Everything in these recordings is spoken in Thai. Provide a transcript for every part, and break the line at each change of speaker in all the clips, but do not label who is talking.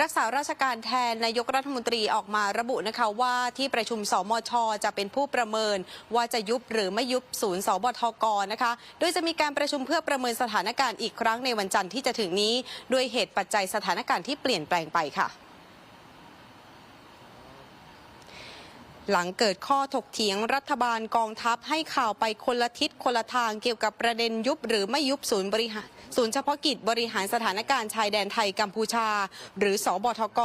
รักษาราชการแทนนายกรัฐมนตรีออกมาระบุนะคะว่าที่ประชุมสมชจะเป็นผู้ประเมิน ว่าจะยุบหรือไม่ยุบศูนย์สบทกนะคะ โดยจะมีการประชุมเพื่อประเมินสถานการณ์อีกครั้งในวันจันทร์ที่จะถึงนี้ ด้วยเหตุปัจจัยสถานการณ์ที่เปลี่ยนแปลงไปค่ะ หลังเกิดข้อถกเถียงรัฐบาลกองทัพให้ข่าวไปคนละทิศคนละทางเกี่ยวกับประเด็นยุบหรือไม่ยุบศูนย์บริหารศูนย์เฉพาะกิจบริหารสถานการณ์ชายแดนไทยกัมพูชา หรือสอบทก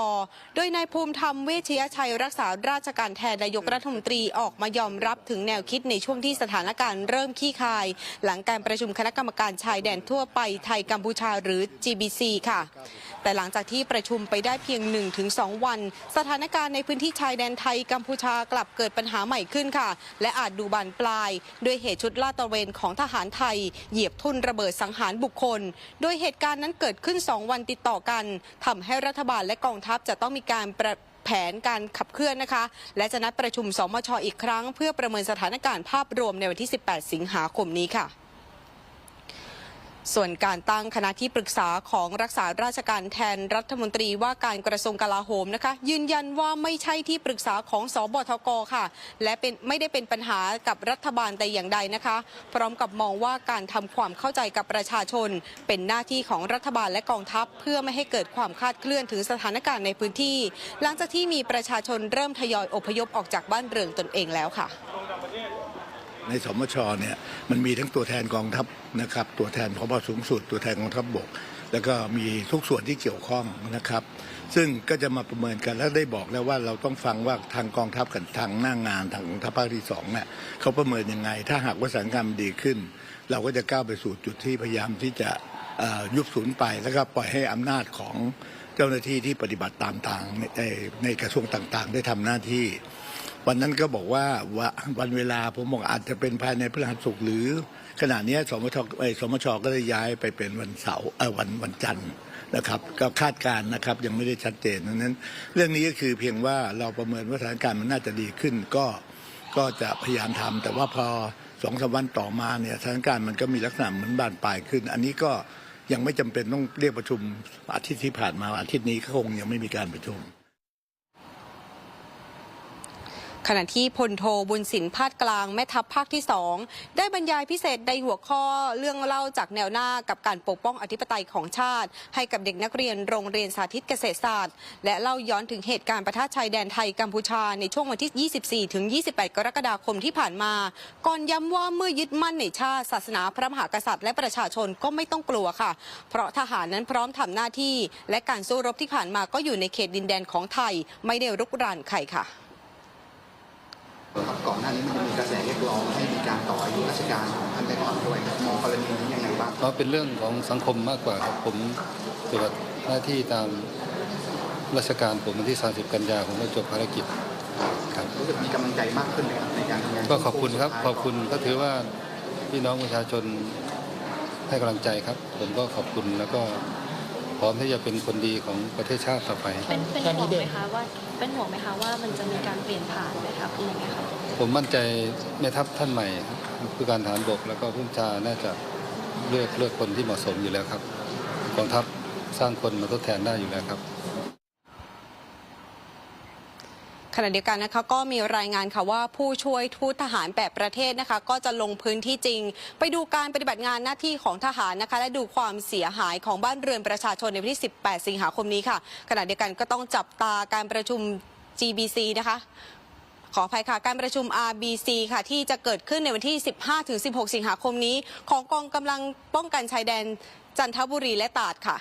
โดยนายภูมิธรรมเวชยชัยรักษาราชการแทนนายกรัฐมนตรีออกมายอมรับถึงแนวคิดในช่วงที่สถานการณ์เริ่มขี้คาย หลังการประชุมคณะกรรมการชายแดนทั่วไปไทยกัมพูชาหรือ GBC ค่ะ แต่หลังจากที่ประชุมไปได้เพียง 1-2 วัน สถานการณ์ในพื้นที่ชายแดนไทยกัมพูชากลับเกิดปัญหาใหม่ขึ้นค่ะ และอาจดูบานปลาย ด้วยเหตุชุดลาดตระเวนของทหารไทย เหยียบทุ่นระเบิดสังหารบุคคล โดยเหตุการณ์นั้นเกิดขึ้น 2 วันติดต่อกันทำให้รัฐบาลและกองทัพจะต้องมีการประแผนการขับเคลื่อนนะคะ และจะนัดประชุมสมชอีกครั้ง เพื่อประเมินสถานการณ์ภาพรวมในวันที่ 18 สิงหาคมนี้ค่ะ ส่วนการตั้งคณะที่ปรึกษาของรักษาราชการแทนรัฐมนตรีว่าการกระทรวงกลาโหมนะคะ ยืนยันว่าไม่ใช่ที่ปรึกษาของสบทกค่ะ และเป็นไม่ได้เป็นปัญหากับรัฐบาลแต่อย่างใดนะคะ พร้อมกับมองว่าการทำความเข้าใจกับประชาชน เป็นหน้าที่ของรัฐบาลและกองทัพ เพื่อไม่ให้เกิดความคลาดเคลื่อนถึงสถานการณ์ในพื้นที่ หลังจากที่มีประชาชนเริ่มทยอยอพยพออกจากบ้านเรือนตนเองแล้วค่ะ
ในสมชเนี่ยมันมีทั้งตัวแทนกองทัพนะครับตัวแทนพบสูงสุด ตัวแทนกองทัพบก แล้วก็มีทุกส่วนที่เกี่ยวข้องนะครับ ซึ่งก็จะมาประเมินกันแล้วได้บอกแล้วว่าเราต้องฟังว่าทางกองทัพกับทางหน้างงานทางกองทัพภาคที่สองเนี่ยเขาประเมินยังไง ถ้าหากว่าสถานการณ์มันดีขึ้น เราก็จะก้าวไปสู่จุดที่พยายามที่จะยุบศูนย์ไปแล้วก็ปล่อยให้อำนาจของเจ้าหน้าที่ที่ปฏิบัติตามทางในในกระทรวงต่างๆ ได้ทำหน้าที่ วันนั้นก็บอกว่าว,วันเวลาผมบอกอาจจะเป็นภายในพฤหัสศุกร์หรือ ขณะนี้สมชสมชก็ได้ย้ายไปเป็นวันเสาร์วันวันจันทร์นะครับก็คาดการณ์นะครับยังไม่ได้ชัดเจนดังนั้น เรื่องนี้ก็คือเพียงว่าเราประเมินว่าสถานการณ์มันน่าจะดีขึ้น ก็ก็จะพยายามทำแต่ว่าพอสองสามวันต่อมาเนี่ยสถานการณ์มันก็มีลักษณะเหมือนบานปลายขึ้น อันนี้ก็ยังไม่จำเป็นต้องเรียกประชุมอาทิตย์ที่ผ่านมาอาทิตย์นี้ก็คงยังไม่มีการประชุม
ขณะที่พลโทบุญสินพาดกลางแม่ทัพภาคที่2ได้บรรยายพิเศษในหัวข้อเรื่องเล่าจากแนวหน้ากับการปกป้องอธิปไตยของชาติ ให้กับเด็กนักเรียนโรงเรียนสาธิตเกษตรศาสตร์ และเล่าย้อนถึงเหตุการณ์ประทะชายแดนไทยกัมพูชาในช่วงวันที่ 24 ถึง 28 กรกฎาคมที่ผ่านมา ก่อนย้ำว่าเมื่อยึดมั่นในชาติศาสนาพระมหากษัตริย์และประชาชนก็ไม่ต้องกลัวค่ะ เพราะทหารนั้นพร้อมทำหน้าที่ และการสู้รบที่ผ่านมาก็อยู่ในเขตดินแดนของไทย ไม่ได้รุกรานใครค่ะ
นหน้านี้มันจะมีกระแสเรียกร้องให้มีการต่ออายุราชการของท่านได้ก่อนด้วยครับมองกรณีนี้ยังไงบ้าง
เพราะเป็นเรื่องของสังคมมากกว่าครับผมปฏิบัติหน้าที่ตามราชการผมวันที่ 30 กันยาผมก็จบภารกิจครับ
รู้สึกมีกำลังใจมากขึ้นไหมครับในการทำงาน
ก็ขอบคุณครับขอบคุณก็ถือว่าพี่น้องประชาชนให้กำลังใจครับ ผมก็ขอบคุณแล้วก็ พร้อมที่จะเป็นคนดีของประเทศชาติต่อไป
เป็นเป็นห่วงไหมคะว่าเป็นห่วงไหมคะว่ามันจะมีการเปลี่ยนผ่านไหมครับหรือยังไงคะ
ผมมั่นใจแม่ทัพท่านใหม่ผู้การฐานบกแล้วก็ผู้บัญชาน่าจะเลือกเลือกคนที่เหมาะสมอยู่แล้วครับกองทัพสร้างคนมาทดแทนได้อยู่แล้วครับ
ขณะเดียวกันนะคะก็มีรายงานค่ะว่าผู้ช่วยทูตทหารแปดประเทศนะคะก็จะลงพื้นที่จริง ไปดูการปฏิบัติงานหน้าที่ของทหารนะคะ และดูความเสียหายของบ้านเรือนประชาชนในวันที่ 18 สิงหาคมนี้ค่ะ ขณะเดียวกันก็ต้องจับตาการประชุม GBC นะคะขออภัยค่ะ การประชุม RBC ค่ะ ที่จะเกิดขึ้นในวันที่ 15-16 สิงหาคมนี้ ของกองกำลังป้องกันชายแดนจันทบุรีและตราดค่ะ